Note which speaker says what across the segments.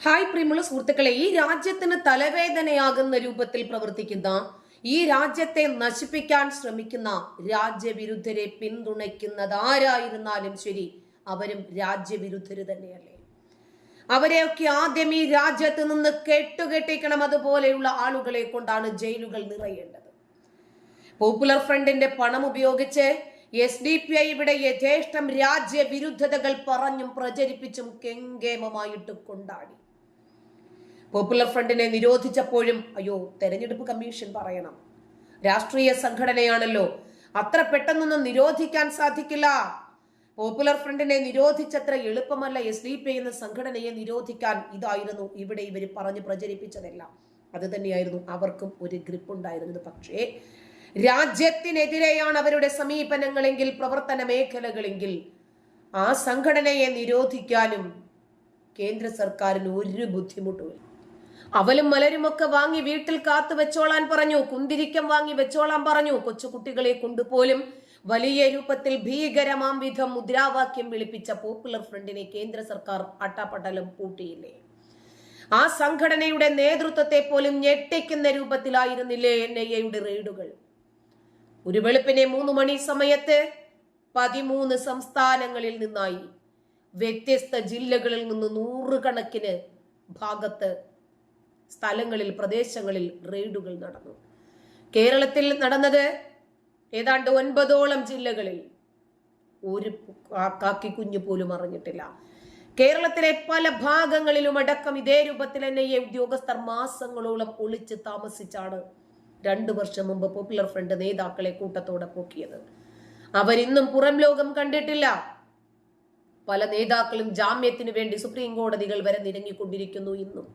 Speaker 1: Hi പ്രിയമുള്ള സുഹൃത്തുക്കളെ ഈ രാജ്യത്തിന് തലവേദനയാകുന്ന രൂപത്തിൽ പ്രവർത്തിക്കുന്ന ഈ രാജ്യത്തെ നശിപ്പിക്കാൻ ശ്രമിക്കുന്ന രാജ്യവിരുദ്ധരെ പിന്തുണയ്ക്കുന്നത് ആരായിരുന്നാലും ശരി അവരും രാജ്യവിരുദ്ധര് തന്നെയല്ലേ? അവരെയൊക്കെ ആദ്യം ഈ രാജ്യത്ത് നിന്ന് കെട്ടുകെട്ടിക്കണം അതുപോലെയുള്ള ആളുകളെ കൊണ്ടാണ് ജയിലുകൾ നിറയേണ്ടത്. പോപ്പുലർ ഫ്രണ്ടിന്റെ പണം ഉപയോഗിച്ച് എസ് ഡി പി ഐ ഇവിടെ യഥേഷ്ടം രാജ്യവിരുദ്ധതകൾ പറഞ്ഞും പ്രചരിപ്പിച്ചും കെങ്കേമമായിട്ട് കൊണ്ടാടി. പോപ്പുലർ ഫ്രണ്ടിനെ നിരോധിച്ചപ്പോഴും അയ്യോ തെരഞ്ഞെടുപ്പ് കമ്മീഷൻ പറയണം. രാഷ്ട്രീയ സംഘടനയാണല്ലോ. അത്ര പെട്ടെന്നൊന്നും നിരോധിക്കാൻ സാധിക്കില്ല. പോപ്പുലർ ഫ്രണ്ടിനെ നിരോധിച്ചത്ര എളുപ്പമല്ല എസ് ഡി പി എന്ന സംഘടനയെ നിരോധിക്കാൻ. ഇതായിരുന്നു ഇവിടെ ഇവർ പറഞ്ഞ് പ്രചരിപ്പിച്ചതെല്ലാം. അത് തന്നെയായിരുന്നു അവർക്കും ഒരു ഗ്രിപ്പ് ഉണ്ടായിരുന്നത്. പക്ഷേ രാജ്യത്തിനെതിരെയാണ് അവരുടെ സമീപനങ്ങളെങ്കിൽ പ്രവർത്തന മേഖലകളെങ്കിൽ ആ സംഘടനയെ നിരോധിക്കാനും കേന്ദ്ര സർക്കാരിന് ഒരു ബുദ്ധിമുട്ടുമില്ല. അവലും മലരുമൊക്കെ വാങ്ങി വീട്ടിൽ കാത്തു വെച്ചോളാൻ പറഞ്ഞു. കുന്തിരിക്കം വാങ്ങി വെച്ചോളാൻ പറഞ്ഞു. കൊച്ചുകുട്ടികളെ കൊണ്ടുപോലും വലിയ രൂപത്തിൽ ഭീകരമാം വിധം മുദ്രാവാക്യം വിളിപ്പിച്ച പോപ്പുലർ ഫ്രണ്ടിനെ കേന്ദ്ര സർക്കാർ അട്ടാപ്പട്ടലം പൂട്ടിയില്ലേ? ആ സംഘടനയുടെ നേതൃത്വത്തെ പോലും ഞെട്ടിക്കുന്ന രൂപത്തിലായിരുന്നില്ലേ എൻ ഐ എയുടെ റെയ്ഡുകൾ? ഒരു വെളുപ്പിനെ മൂന്ന് മണി സമയത്ത് പതിമൂന്ന് സംസ്ഥാനങ്ങളിൽ നിന്നായി വ്യത്യസ്ത ജില്ലകളിൽ നിന്ന് നൂറുകണക്കിന് ഭാഗത്ത് സ്ഥലങ്ങളിൽ പ്രദേശങ്ങളിൽ റെയ്ഡുകൾ നടന്നു. കേരളത്തിൽ നടന്നത് ഏതാണ്ട് ഒൻപതോളം ജില്ലകളിൽ. ഒരു കാക്കി കുഞ്ഞു പോലും അറിഞ്ഞിട്ടില്ല. കേരളത്തിലെ പല ഭാഗങ്ങളിലും അടക്കം ഇതേ രൂപത്തിൽ തന്നെ ഈ ഉദ്യോഗസ്ഥർ മാസങ്ങളോളം ഒളിച്ച് താമസിച്ചാണ് രണ്ടു വർഷം മുമ്പ് പോപ്പുലർ ഫ്രണ്ട് നേതാക്കളെ കൂട്ടത്തോടെ പോക്കിയത്. അവരിന്നും പുറം ലോകം കണ്ടിട്ടില്ല. പല നേതാക്കളും ജാമ്യത്തിന് വേണ്ടി സുപ്രീം കോടതികൾ വരെ നിരങ്ങിക്കൊണ്ടിരിക്കുന്നു ഇന്നും.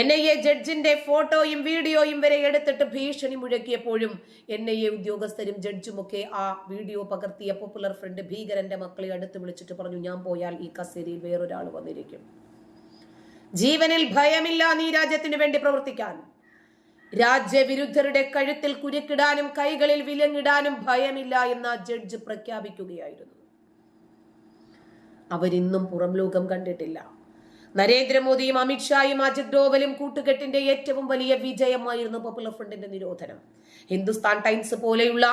Speaker 1: എൻ ഐ എ ജഡ്ജിന്റെ ഫോട്ടോയും വീഡിയോയും വരെ എടുത്തിട്ട് ഭീഷണി മുഴക്കിയപ്പോഴും എൻ ഐ എ ഉദ്യോഗസ്ഥരും ജഡ്ജുമൊക്കെ ആ വീഡിയോ പകർത്തിയ പോപ്പുലർ ഫ്രണ്ട് ഭീകരന്റെ മക്കളെ അടുത്ത് വിളിച്ചിട്ട് പറഞ്ഞു ഞാൻ പോയാൽ ഈ കസേരയിൽ വേറൊരാൾ വന്നിരിക്കും. ജീവനിൽ ഭയമില്ല നീ രാജ്യത്തിന് വേണ്ടി പ്രവർത്തിക്കാൻ. രാജ്യവിരുദ്ധരുടെ കഴുത്തിൽ കുരുക്കിടാനും കൈകളിൽ വിലങ്ങിടാനും ഭയമില്ല എന്ന ജഡ്ജ് പ്രഖ്യാപിക്കുകയായിരുന്നു. അവരിന്നും പുറം ലോകം കണ്ടിട്ടില്ല. നരേന്ദ്രമോദിയും അമിത്ഷായും അജിത് ഡോവലും കൂട്ടുകെട്ടിന്റെ ഏറ്റവും വലിയ വിജയമായിരുന്നു പോപ്പുലർ ഫ്രണ്ടിന്റെ നിരോധനം. ഹിന്ദുസ്ഥാൻ ടൈംസ് പോലെയുള്ള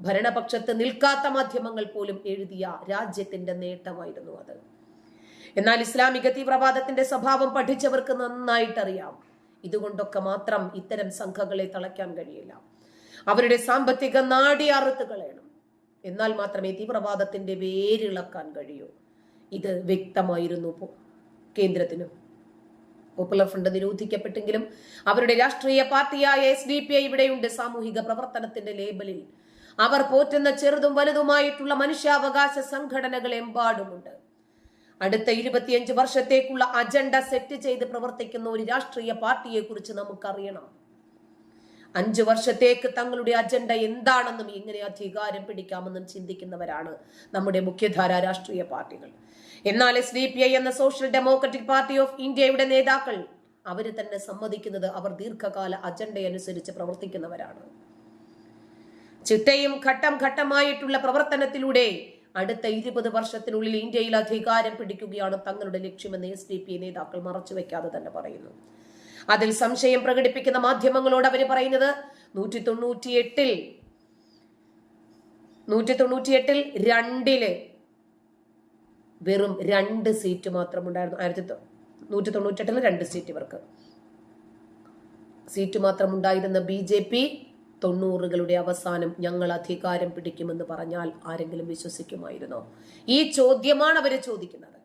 Speaker 1: ഭരണപക്ഷത്ത് നിൽക്കാത്ത മാധ്യമങ്ങൾ പോലും എഴുതിയ രാജ്യത്തിന്റെ നേട്ടമായിരുന്നു അത്. എന്നാൽ ഇസ്ലാമിക തീവ്രവാദത്തിന്റെ സ്വഭാവം പഠിച്ചവർക്ക് നന്നായിട്ടറിയാം. ഇതുകൊണ്ടൊക്കെ മാത്രം ഇത്തരം സംഘങ്ങളെ തളയ്ക്കാൻ കഴിയില്ല. അവരുടെ സാമ്പത്തിക നാടി അറുത്ത് കളയണം എന്നാൽ മാത്രമേ തീവ്രവാദത്തിന്റെ വേരിളക്കാൻ കഴിയൂ. ഇത് വ്യക്തമായിരുന്നു കേന്ദ്രത്തിനും. പോപ്പുലർ ഫ്രണ്ട് നിരോധിക്കപ്പെട്ടെങ്കിലും അവരുടെ രാഷ്ട്രീയ പാർട്ടിയായ എസ് ഡി പി ഐ ഇവിടെയുണ്ട് സാമൂഹിക പ്രവർത്തനത്തിന്റെ ലേബലിൽ. അവർ പോറ്റുന്ന ചെറുതും വലുതുമായിട്ടുള്ള മനുഷ്യാവകാശ സംഘടനകൾ എമ്പാടുമുണ്ട്. അടുത്ത ഇരുപത്തിയഞ്ച് വർഷത്തേക്കുള്ള അജണ്ട സെറ്റ് ചെയ്ത് പ്രവർത്തിക്കുന്ന ഒരു രാഷ്ട്രീയ പാർട്ടിയെ കുറിച്ച് നമുക്കറിയണം. അഞ്ചു വർഷത്തേക്ക് തങ്ങളുടെ അജണ്ട എന്താണെന്നും എങ്ങനെ അധികാരം പിടിക്കാമെന്നും ചിന്തിക്കുന്നവരാണ് നമ്മുടെ മുഖ്യധാര രാഷ്ട്രീയ പാർട്ടികൾ. എന്നാൽ എസ് ഡി പി ഐ എന്ന സോഷ്യൽ ഡെമോക്രാറ്റിക് പാർട്ടി ഓഫ് ഇന്ത്യയുടെ നേതാക്കൾ അവർ തന്നെ സമ്മതിക്കുന്നത് അവർ ദീർഘകാല അജണ്ടയനുസരിച്ച് പ്രവർത്തിക്കുന്നവരാണ്. ചിട്ടയും ഘട്ടം ഘട്ടമായിട്ടുള്ള പ്രവർത്തനത്തിലൂടെ അടുത്ത ഇരുപത് വർഷത്തിനുള്ളിൽ ഇന്ത്യയിൽ അധികാരം പിടിക്കുകയാണ് തങ്ങളുടെ ലക്ഷ്യമെന്ന് എസ് ഡി പി നേതാക്കൾ മറച്ചുവെക്കാതെ തന്നെ പറയുന്നു. അതിൽ സംശയം പ്രകടിപ്പിക്കുന്ന മാധ്യമങ്ങളോട് അവർ പറയുന്നത് നൂറ്റി തൊണ്ണൂറ്റി എട്ടിൽ നൂറ്റി തൊണ്ണൂറ്റി എട്ടിൽ രണ്ടിൽ വെറും രണ്ട് സീറ്റ് മാത്രം ഉണ്ടായിരുന്നു ആയിരത്തി നൂറ്റി തൊണ്ണൂറ്റെട്ടിൽ രണ്ട് സീറ്റ് ഇവർക്ക്. സീറ്റ് മാത്രം ഉണ്ടായിരുന്ന ബി ജെ പി തൊണ്ണൂറുകളുടെ അവസാനം ഞങ്ങൾ അധികാരം പിടിക്കുമെന്ന് പറഞ്ഞാൽ ആരെങ്കിലും വിശ്വസിക്കുമായിരുന്നോ? ഈ ചോദ്യമാണ് അവർ ചോദിക്കുന്നത്.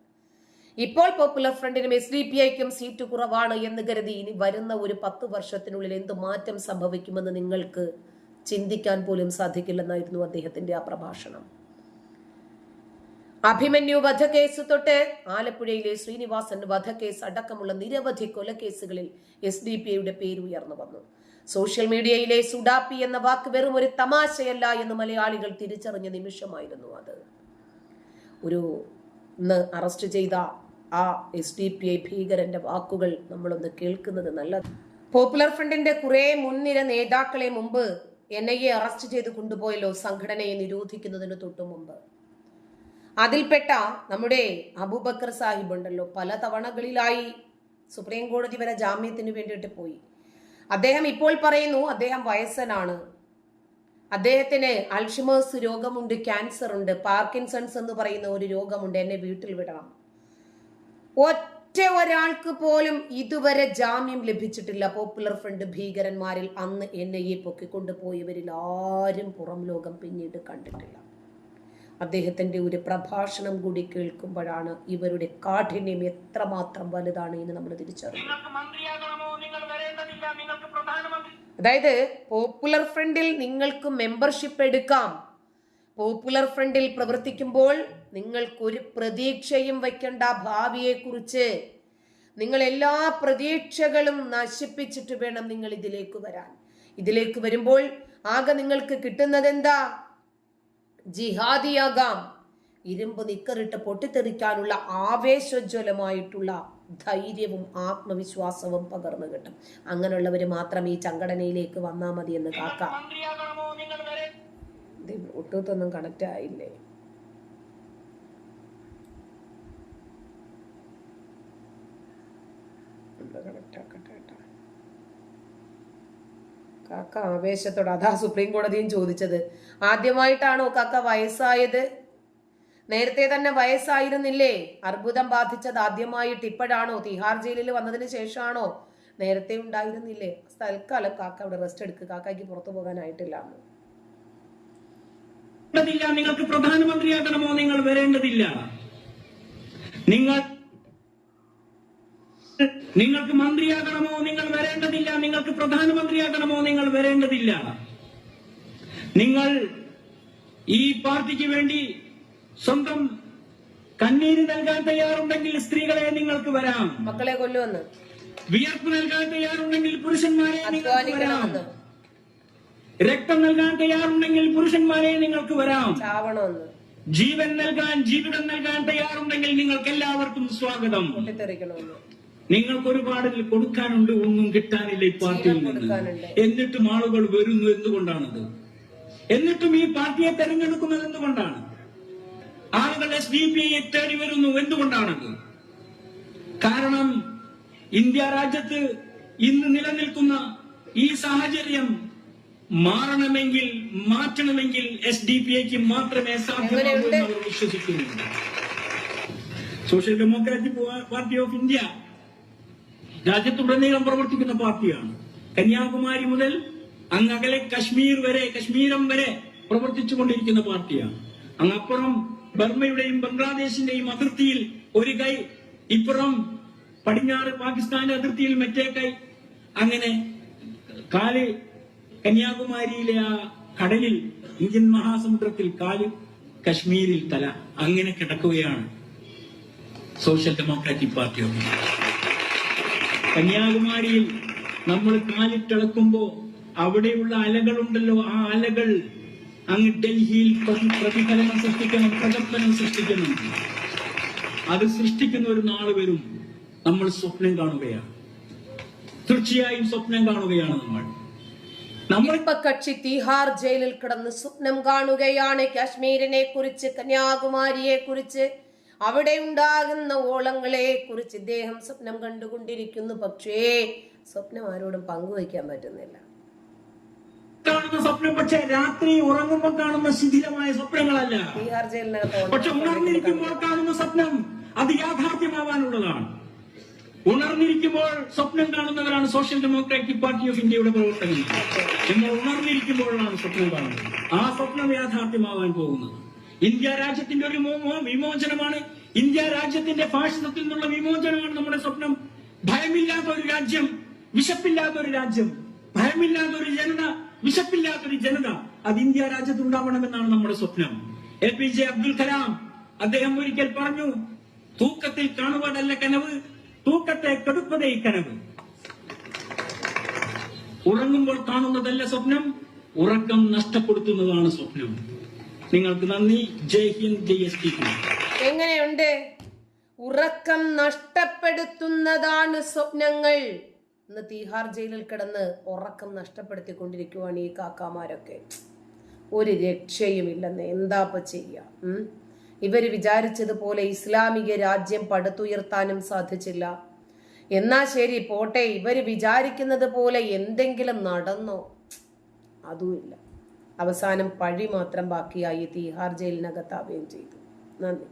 Speaker 1: ഇപ്പോൾ പോപ്പുലർ ഫ്രണ്ടിനും എസ് ഡി പി ഐക്കും സീറ്റ് കുറവാണ് എന്ന് കരുതി ഇനി വരുന്ന ഒരു പത്ത് വർഷത്തിനുള്ളിൽ എന്ത് മാറ്റം സംഭവിക്കുമെന്ന് നിങ്ങൾക്ക് ചിന്തിക്കാൻ പോലും സാധിക്കില്ലെന്നായിരുന്നു അദ്ദേഹത്തിന്റെ ആ പ്രഭാഷണം. അഭിമന്യു വധക്കേസ് തൊട്ട് ആലപ്പുഴയിലെ ശ്രീനിവാസൻ വധക്കേസ് അടക്കമുള്ള നിരവധി കൊലക്കേസുകളിൽ എസ് ഡി പി ഐയുടെ പേര് ഉയർന്നു വന്നു. സോഷ്യൽ മീഡിയയിലെ സുഡാപ്പി എന്ന വാക്ക് വെറും ഒരു തമാശയല്ല എന്ന് മലയാളികൾ തിരിച്ചറിഞ്ഞ നിമിഷമായിരുന്നു അത്. ഒരു ഇന്ന് അറസ്റ്റ് ചെയ്ത ആ എസ് ഡി പി ഐ ഭീകരന്റെ വാക്കുകൾ നമ്മളൊന്ന് കേൾക്കുന്നത് നല്ലത്. പോപ്പുലർ ഫ്രണ്ടിന്റെ കുറെ മുൻനിര നേതാക്കളെ മുമ്പ് എൻ ഐ എ അറസ്റ്റ് ചെയ്ത് കൊണ്ടുപോയല്ലോ സംഘടനയെ നിരോധിക്കുന്നതിന് തൊട്ടു മുമ്പ് അതിൽപ്പെട്ട നമ്മുടെ അബൂബക്കർ സാഹിബ് ഉണ്ടല്ലോ പല തവണകളിലായി സുപ്രീം കോടതി വരെ ജാമ്യത്തിന് വേണ്ടിയിട്ട് പോയി. അദ്ദേഹം ഇപ്പോൾ പറയുന്നു അദ്ദേഹം വയസ്സനാണ്. അദ്ദേഹത്തിന് അൾഷിമേഴ്സ് രോഗമുണ്ട് ക്യാൻസർ ഉണ്ട് പാർക്കിൻസൺസ് എന്ന് പറയുന്ന ഒരു രോഗമുണ്ട് എന്നെ വീട്ടിൽ വിടണം. ഒറ്റ ഒരാൾക്ക് പോലും ഇതുവരെ ജാമ്യം ലഭിച്ചിട്ടില്ല. പോപ്പുലർ ഫ്രണ്ട് ഭീകരന്മാരിൽ അന്ന് എൻ ഐ എ പൊക്കിക്കൊണ്ട് പോയവരിൽ ആരും പുറം ലോകം പിന്നീട് കണ്ടിട്ടില്ല. അദ്ദേഹത്തിന്റെ ഒരു പ്രഭാഷണം കൂടി കേൾക്കുമ്പോഴാണ് ഇവരുടെ കാഠിന്യം എത്രമാത്രം വലുതാണ് എന്ന് നമ്മൾ തിരിച്ചറിയുന്നത്. അതായത് പോപ്പുലർ ഫ്രണ്ടിൽ നിങ്ങൾക്ക് മെമ്പർഷിപ്പ് എടുക്കാം. പോപ്പുലർ ഫ്രണ്ടിൽ പ്രവർത്തിക്കുമ്പോൾ നിങ്ങൾക്കൊരു പ്രതീക്ഷയും വയ്ക്കേണ്ട ഭാവിയെക്കുറിച്ച്. നിങ്ങൾ എല്ലാ പ്രതീക്ഷകളും നശിപ്പിച്ചിട്ട് വേണം നിങ്ങൾ ഇതിലേക്ക് വരാൻ. ഇതിലേക്ക് വരുമ്പോൾ ആകെ നിങ്ങൾക്ക് കിട്ടുന്നത് എന്താ ജിഹാദിയാകാം. ഇരുമ്പ് നിക്കറിട്ട് പൊട്ടിത്തെറിക്കാനുള്ള ആവേശോജ്വലമായിട്ടുള്ള ധൈര്യവും ആത്മവിശ്വാസവും പകർന്നു കിട്ടും. അങ്ങനെയുള്ളവർ മാത്രം ഈ സംഘടനയിലേക്ക് വന്നാൽ മതി എന്ന് കാക്ക ബ്ലൂടൂത്ത് ഒന്നും കണക്റ്റ് ആയില്ലേ കണക്റ്റ് ആക്കട്ടെ കേട്ടോ കാക്ക ആവേശത്തോടെ അതാ സുപ്രീം കോടതിയും ചോദിച്ചത്. ആദ്യമായിട്ടാണോ കാക്ക വയസ്സായത്? നേരത്തെ തന്നെ വയസ്സായിരുന്നില്ലേ? അർബുദം ബാധിച്ചത് ആദ്യമായിട്ട് ഇപ്പോഴാണോ? തിഹാർ ജയിലിൽ വന്നതിന് ശേഷമാണോ? നേരത്തെ ഉണ്ടായിരുന്നില്ലേ? തൽക്കാലം കാക്ക അവിടെ റെസ്റ്റ് എടുക്കുക കാക്കയ്ക്ക് പുറത്തു പോകാനായിട്ടില്ല
Speaker 2: നിങ്ങൾക്ക് പ്രധാനമന്ത്രിയാകണമോ നിങ്ങൾ വരേണ്ടതില്ല. നിങ്ങൾ നിങ്ങൾക്ക് മന്ത്രിയാകണമോ നിങ്ങൾ വരേണ്ടതില്ല നിങ്ങൾക്ക് പ്രധാനമന്ത്രിയാകണമോ നിങ്ങൾ വരേണ്ടതില്ല. നിങ്ങൾ ഈ പാർട്ടിക്ക് വേണ്ടി സ്വന്തം കണ്ണീര് നൽകാൻ തയ്യാറുണ്ടെങ്കിൽ സ്ത്രീകളെ നിങ്ങൾക്ക് വരാം.
Speaker 1: മക്കളെ കൊല്ലുമെന്ന്
Speaker 2: വിയർപ്പ് നൽകാൻ തയ്യാറുണ്ടെങ്കിൽ പുരുഷന്മാരെ നിങ്ങൾക്ക് വരാം. രക്തം നൽകാൻ തയ്യാറുണ്ടെങ്കിൽ പുരുഷന്മാരെ നിങ്ങൾക്ക് വരാം. ജീവൻ നൽകാൻ ജീവിതം നൽകാൻ തയ്യാറുണ്ടെങ്കിൽ നിങ്ങൾക്ക് എല്ലാവർക്കും സ്വാഗതം നിങ്ങൾക്ക് ഒരുപാട് കൊടുക്കാനുണ്ട് ഒന്നും കിട്ടാനില്ല ഈ പാർട്ടിയിൽ നിന്ന്. എന്നിട്ടും ആളുകൾ വരുന്നു എന്തുകൊണ്ടാണത്? എന്നിട്ടും ഈ പാർട്ടിയെ തെരഞ്ഞെടുക്കുന്നത് എന്തുകൊണ്ടാണ്? ആളുകൾ എസ് ഡി പി ഐ തേടി വരുന്നു എന്തുകൊണ്ടാണത്? കാരണം ഇന്ത്യ രാജ്യത്ത് ഇന്ന് നിലനിൽക്കുന്ന ഈ സാഹചര്യം മാറണമെങ്കിൽ മാറ്റണമെങ്കിൽ എസ് ഡി പി ഐക്ക് മാത്രമേ സാധ്യമാകൂ? എന്ന് അവർ വിശ്വസിക്കുന്നു social democratic party of India രാജ്യത്തുടനീളം പ്രവർത്തിക്കുന്ന പാർട്ടിയാണ്. കന്യാകുമാരി മുതൽ അങ്ങകലെ കശ്മീർ വരെ കശ്മീരം വരെ പ്രവർത്തിച്ചു കൊണ്ടിരിക്കുന്ന പാർട്ടിയാണ്. അങ്ങപ്പുറം ബർമ്മയുടെയും ബംഗ്ലാദേശിന്റെയും അതിർത്തിയിൽ ഒരു കൈ ഇപ്പുറം പടിഞ്ഞാറ് പാകിസ്ഥാന്റെ അതിർത്തിയിൽ മറ്റേ കൈ. അങ്ങനെ കാൽ കന്യാകുമാരിയിലെ ആ കടലിൽ ഇന്ത്യൻ മഹാസമുദ്രത്തിൽ കാൽ കശ്മീരിൽ തല. അങ്ങനെ കിടക്കുകയാണ് സോഷ്യൽ ഡെമോക്രാറ്റിക് പാർട്ടി ഓഫ് കന്യാകുമാരിയിൽ നമ്മൾ കാലിട്ടിളക്കുമ്പോ അവിടെയുള്ള അലകളുണ്ടല്ലോ ആ അലകൾ. അങ്ങ് ഡൽഹിയിൽ പ്രതി- പ്രതിഫലനം സൃഷ്ടിക്കണം പ്രകമ്പനം സൃഷ്ടിക്കണം. അത് സൃഷ്ടിക്കുന്ന ഒരു നാൾ വരും. നമ്മൾ സ്വപ്നം കാണുകയാണ്. തീർച്ചയായും സ്വപ്നം കാണുകയാണ് നമ്മൾ.
Speaker 1: കക്ഷി തീഹാർ ജയിലിൽ കിടന്ന് സ്വപ്നം കാണുകയാണ്. കാശ്മീരിനെ കുറിച്ച് കന്യാകുമാരിയെ കുറിച്ച് അവിടെ ഉണ്ടാകുന്ന ഓളങ്ങളെ കുറിച്ച് ഇദ്ദേഹം സ്വപ്നം കണ്ടുകൊണ്ടിരിക്കുന്നു. പക്ഷേ സ്വപ്നം ആരോടും പങ്കുവയ്ക്കാൻ പറ്റുന്നില്ല.
Speaker 2: കാണുന്ന സ്വപ്നം പക്ഷെ രാത്രി ഉറങ്ങുമ്പോൾ കാണുന്ന ശിഥിലമായ സ്വപ്നങ്ങളല്ല.
Speaker 1: ബീഹാർ ജയിലിനകത്ത്
Speaker 2: പക്ഷെ ഉണർന്നിരിക്കുമ്പോൾ കാണുന്ന സ്വപ്നം അത് യാഥാർത്ഥ്യമാവാനുള്ളതാണ്. ഉണർന്നിരിക്കുമ്പോൾ സ്വപ്നം കാണുന്നവരാണ് സോഷ്യൽ ഡെമോക്രാറ്റിക് പാർട്ടി ഓഫ് ഇന്ത്യയുടെ പ്രവർത്തകർ. എന്നാൽ ഉണർന്നിരിക്കുമ്പോഴാണ് സ്വപ്നം കാണുന്നത്. ആ സ്വപ്നം യാഥാർത്ഥ്യമാവാൻ പോകുന്നത്. ഇന്ത്യ രാജ്യത്തിന്റെ ഒരു വിമോചനമാണ്. ഇന്ത്യ രാജ്യത്തിന്റെ ഫാഷിസത്തിൽ നിന്നുള്ള വിമോചനമാണ് നമ്മുടെ സ്വപ്നം. ഭയമില്ലാത്ത ഒരു രാജ്യം വിശപ്പില്ലാത്ത ഒരു രാജ്യം ഭയമില്ലാത്ത ഒരു ജനത വിശപ്പില്ലാത്ത ഒരു ജനത അത് ഇന്ത്യ രാജ്യത്ത് ഉണ്ടാവണമെന്നാണ് നമ്മുടെ സ്വപ്നം. A P J Abdul Kalam അദ്ദേഹം ഒരിക്കൽ പറഞ്ഞു തൂക്കത്തിൽ കാണുവാനല്ല കനവ് തൂക്കത്തെ കെടുപ്പതേ കനവ്. ഉറങ്ങുമ്പോൾ കാണുന്നതല്ല സ്വപ്നം ഉറക്കം നഷ്ടപ്പെടുത്തുന്നതാണ് സ്വപ്നം. നിങ്ങൾക്ക് നന്ദി. ജയ് ഹിന്ദ് ജയ് എസ്
Speaker 1: എങ്ങനെയുണ്ട്? ഉറക്കം നഷ്ടപ്പെടുത്തുന്നതാണ് സ്വപ്നങ്ങൾ. ഇന്ന് തീഹാർ ജയിലിൽ കിടന്ന് ഉറക്കം നഷ്ടപ്പെടുത്തിക്കൊണ്ടിരിക്കുവാണ് ഈ കാക്കാമാരൊക്കെ. ഒരു രക്ഷയുമില്ലെന്ന് എന്താപ്പ ചെയ്യുക ഇവർ വിചാരിച്ചതുപോലെ ഇസ്ലാമിക രാജ്യം പടുത്തുയർത്താനും സാധിച്ചില്ല. എന്നാ ശരി പോട്ടെ. ഇവർ വിചാരിക്കുന്നത് പോലെ എന്തെങ്കിലും നടന്നോ? അതുമില്ല. അവസാനം പഴി മാത്രം ബാക്കിയായി തീഹാർ ജയിലിനകത്താവുകയും ചെയ്തു. നന്ദി.